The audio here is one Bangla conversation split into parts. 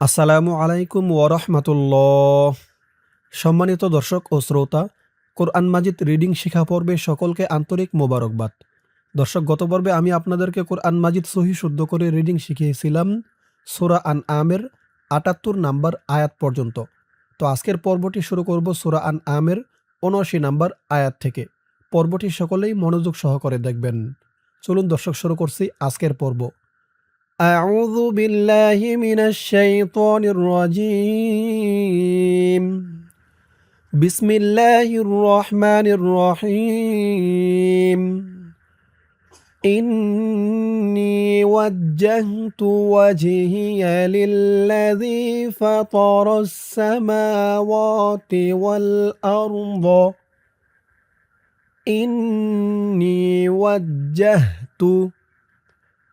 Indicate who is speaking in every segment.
Speaker 1: আসসালামু আলাইকুম ওরহমতুল্লাহ সম্মানিত দর্শক ও শ্রোতা, কোরআন মাজিদ রিডিং শিখা পর্বে সকলকে আন্তরিক মোবারকবাদ। দর্শক, গত পর্বে আমি আপনাদেরকে কোরআন মাজিদ সহি শুদ্ধ করে রিডিং শিখিয়েছিলাম সুরা আন আমের আটাত্তর নাম্বার আয়াত পর্যন্ত। তো আজকের পর্বটি শুরু করব সুরা আন আমের উনআশি নাম্বার আয়াত থেকে। পর্বটি সকলেই মনোযোগ সহকারে দেখবেন। চলুন দর্শক, শুরু করছি আজকের পর্ব। أعوذ بالله من الشيطان الرجيم. بسم الله الرحمن الرحيم. إني وجهت وجهي للذي فطر السماوات والأرض. إني وجهت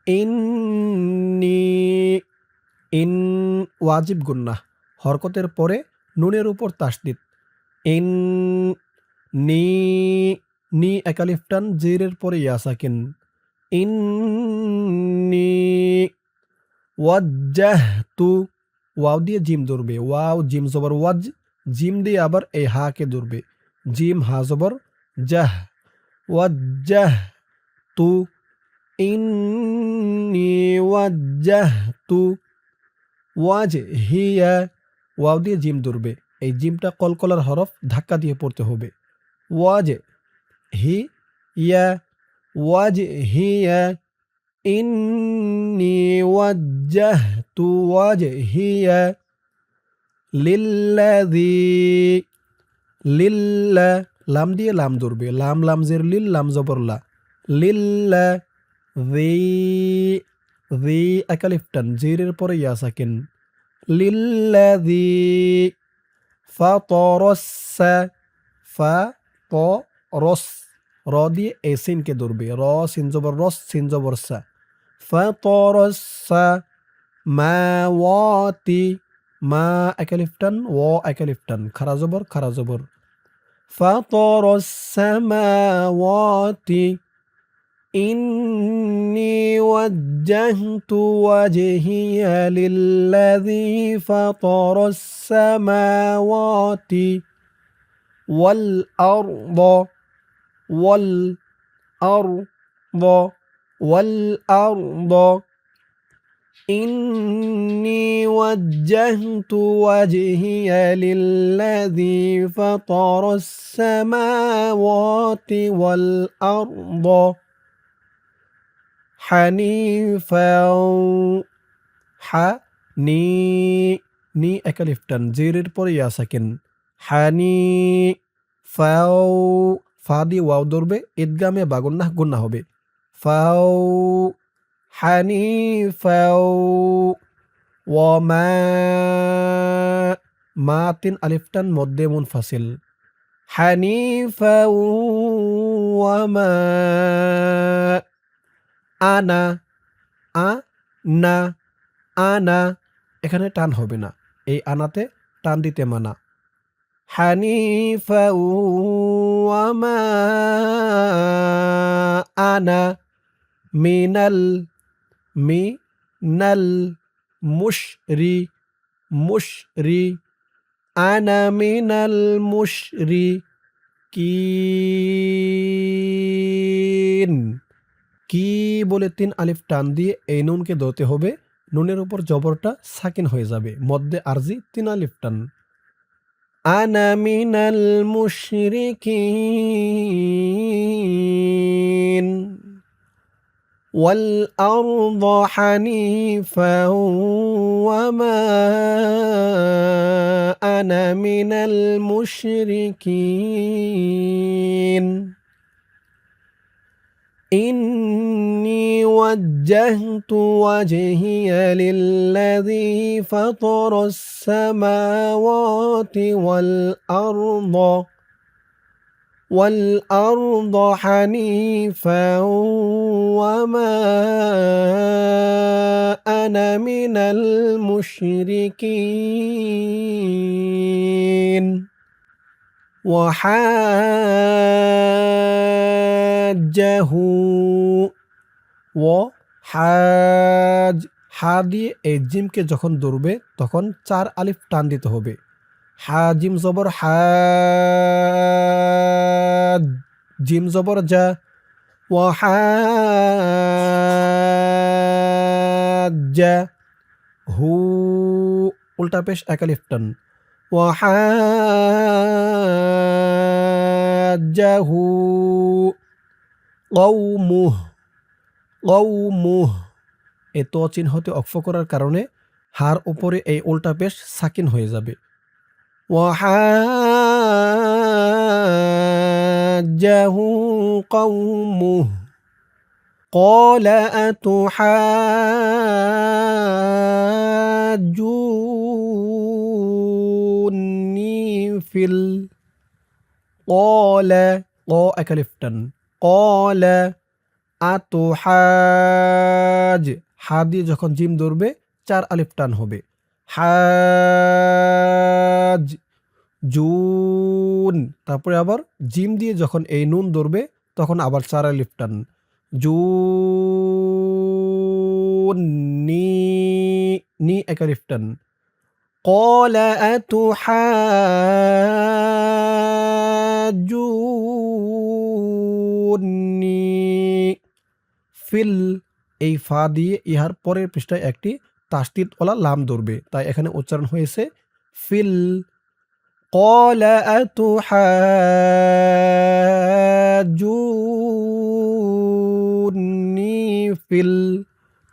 Speaker 1: ইন্নি, ইন ওয়াজিব গুন্না। হরকতের পরে নুনের উপর তাসদিদ ইন নি নি একালিফটান জিরের পরে ইয়াসাকিন। ইন্নি ওয়াজ্জাহতু, ওয়াও দিয়ে জিম ধরবে। ওয়াও, জিম জবর ওয়াজ, জিম দিয়ে আবার এই হাকে ধরবে। জিম, হা জবর জাহ ওয়াজ্জাহ তু ইন্নি ওয়াজ্জাহতু ওয়াজহিয়া ওয়াও দিয়ে জিম ধরবে। এই জিমটা কলকলার হরফ ধাক্কা দিয়ে পড়তে হবে। ওয়াজ হি ইয়া ওয়াজ হিয়া ইন্নি ওয়াজ্জাহতু ওয়াজহিয়া লিল্লাযী লিল্লা লাম দিয়ে লাম ধরবে। লাম লাম জের লিল, লাম জবরলা লিল্লা জি জি একালিফটান জিরের পরে ইয়া সাকিন লিল্লাযি ফাতরস ফাতরস র দিয়ে এ সিনকে ধরবে র সিন জবর রস সিন জবর সা ফাতরস মা ওয়াতি মা একালিফটান ও একালিফটান খারা জবর খারা জবর ফাতরস সামাওয়াতি إني وجهت وجهي للذي فطر السماوات والأرض والأرض والأرض. إني وجهت وجهي للذي فطر السماوات والأرض হানিফাও হা নি নি একালিফটান জিরের পরে ইয়া সাকিন হানি ফাও ফা দিয়ে ওয়াও ধরবে, ঈদগামে বা গুন্না গুন্না হবে। ফাও হানি ফাও ওয়ামা মা তিন আলিফটান মধ্যে মুনফাসিল। হানিফাও, ওয়ামা আনা, আ, না, আনা। এখানে টান হবে না। এই আনাতে টান দিতে মানা। হানিফা আনা মিনাল মিনাল মুশরি মুশরি। আনা মিনাল মুশরি কিন। কি বলে তিন আলিফ টান দিয়ে এই নুনকে ধরতে হবে নুনের উপর জবরটা সাকিন হয়ে যাবে মধ্যে আরজি তিন আলিফ টান আনা মিনাল মুশরিকিন والأرض حنيفا وما أنا من المشركين إني وجهت وجهي للذي فطر السماوات والأرض والأرض حنيفا وما أنا من المشركين. হাজ্জাহু ও হাজ হা দিয়ে এই জিমকে যখন দৌড়বে তখন চার আলিফ টান দিতে হবে। হা জিম জবর হা জিম জবর যা ও হা হু উল্টা পেশ এক আলিফ টান। ও হা হু হাজ্জাহু কৌমুহ কৌমুহ এ ত চিহ্নতে অক্ষ করার কারণে হার উপরে এই উল্টা পেশ সাকিন হয়ে যাবে وحاجه قومه قال أتحاجوني في ال قال قا أكلفتن قال আতুহাজ হা দিয়ে যখন জিম ধরবে চার আলিফ টান হবে হাজ জুন তারপরে আবার জিম দিয়ে যখন এই নুন ধরবে তখন আবার চার আলিফ টান জুন নি নি এক আলিফ টান قال أتحاجوني ফিল এই ফা দিয়ে ইহার পরের পৃষ্ঠায় একটি তাস্তিদওয়ালা লাম ধরবে তাই এখানে উচ্চারণ হয়েছে ফিল قال أتحاجوني ফিল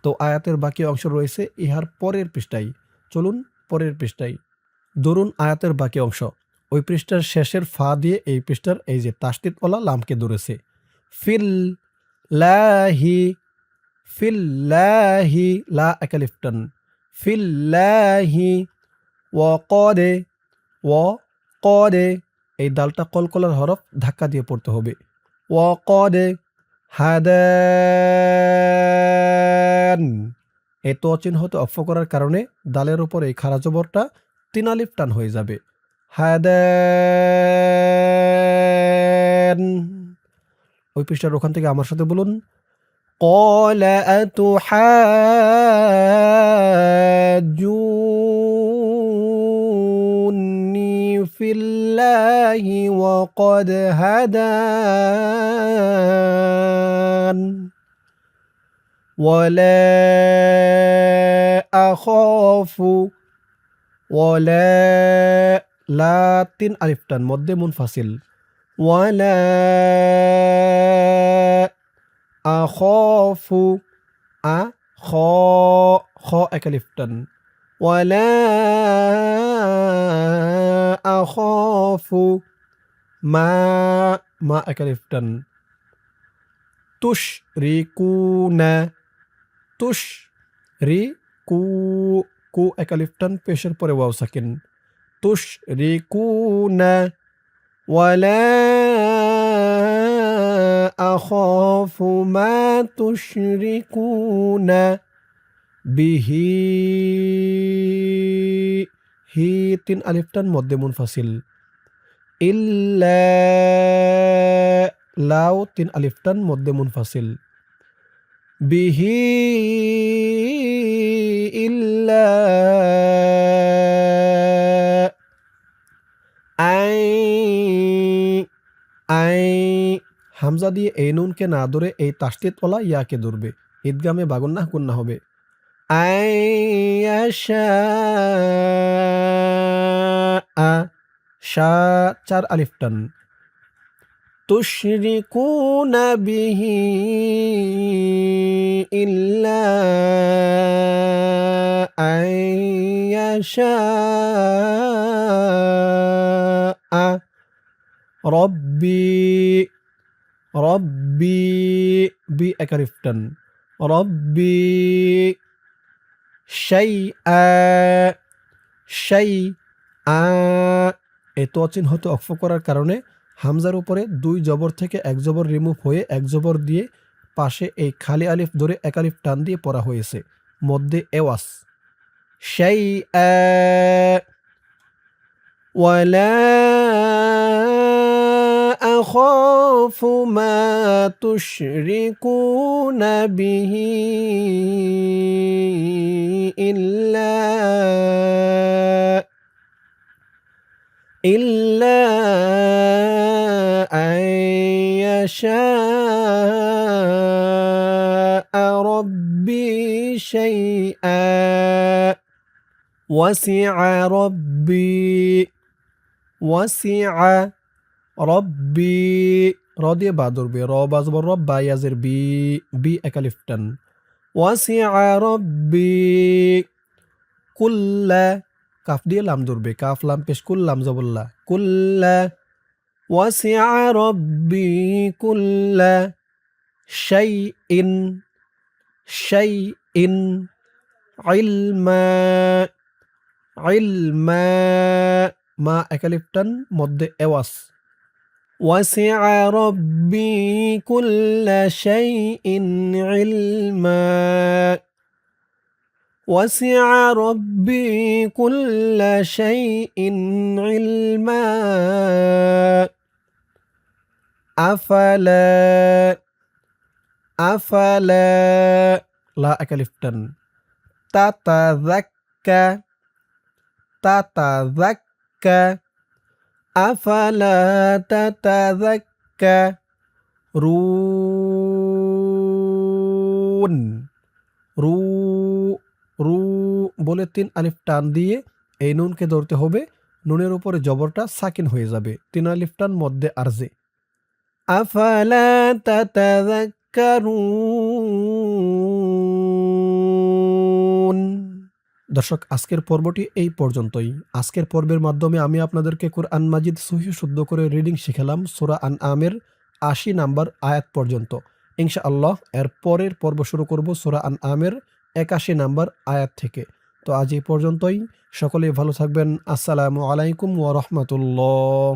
Speaker 1: তো আয়াতের বাকি অংশ রয়েছে ইহার পরের পৃষ্ঠায় চলুন পরের পৃষ্ঠায় ধরুন আয়াতের বাকি অংশ ওই পৃষ্ঠার শেষের ফা দিয়ে এই পৃষ্ঠার এই যে তাস্তিদওয়ালা লামকে ধরেছে ফিল লাহি ফিল্লাহি, লা একালিফটন, ফিল্লাহি ও কদে ও কদে এই দালটা কলকলার হরফ ধাক্কা দিয়ে পড়তে হবে। ও কদে হাদান, এই তো চিহ্নতে অফ করার কারণে দালের উপর এই খারা জবরটা তিন আলিফ টান হয়ে যাবে। হাদান ওই পৃষ্ঠার ওখান থেকে আমার সাথে বলুন قال أتحاجوني في الله وقد هدان ولا أخاف ولا لا তিন আলিফটান মধ্যে মুনফাসিল ولا أخاف أخا خا أكلفتن ولا أخاف ما ما أكلفتن تشركون تشركو كو أكلفتن بيشر بري واو ساكن تشركون ওয়ালা أخاف ما تشركون به হি তিন আলিফটান মধ্যে মুনফাসিল ইল্লা লাও তিন আলিফটান মধ্যে মুনফাসিল বিহি ইল্লা হামজা দিয়ে এই নুনকে না ধরে এই তাস্তিতওয়ালা ইয়াকে ধরবে। ঈদগামে বাগন্না কন্যা হবে। শা চার আলিফটান তুশরিকুন বিহি ইল্লা আয়াশা রব্বি রব্বি বি একারিফ রব্বি শাই শাই আ এ তো অচিহ্নত অক্ষ করার কারণে হামজার উপরে দুই জবর থেকে এক জবর রিমুভ হয়ে এক জবর দিয়ে পাশে এই খালি আলিফ ধরে এক আলিফ টান দিয়ে পড়া হয়েছে। মধ্যে এওয়াস। সেই ওয়ালা أخاف ما تشركون به إلا إلا أن يشاء ربي شيئا وسع ربي وسع রব্বি র দিয়ে বা ধরবে র বাজব রব বা ইয়াজের বি বি একালিফ টান। ওয়াসিআ রব্বি কুল্লা, কাফ দিয়ে লাম ধরবে কাফ লাম পেশ কুল্লাম জবল্লা কুল্লা ওয়াসিআ রব্বি কুল্লা শাই ইন শাই ইন ইলমা ইলমা, মা একালিফটান মধ্যে এওয়াস। وسع ربي كل شيء علما. وسع ربي كل شيء علما. أفلا أفلا. لا أكلفتن تتذكى تتذكى. আফালা রুন রু রু বলে তিন আলিফ টান দিয়ে এই নুনকে ধরতে হবে। নুনের উপরে জবরটা সাকিন হয়ে যাবে। তিন আলিফ টান মধ্যে আরজে আফালা তাতাযাক্কারুন? দর্শক, আজকের পর্বটি এই পর্যন্তই। আজকের পর্বের মাধ্যমে আমি আপনাদেরকে কোরআন মাজিদ সহি শুদ্ধ করে রিডিং শিখালাম, সোরা আন আমের আশি নাম্বার আয়াত পর্যন্ত। ইনশা আল্লাহ এর পরের পর্ব শুরু করব সোরা আন আমের একাশি নাম্বার আয়াত থেকে। তো আজ এই পর্যন্তই। সকলেই ভালো থাকবেন। আসসালামু আলাইকুম ওয়া রাহমাতুল্লাহ।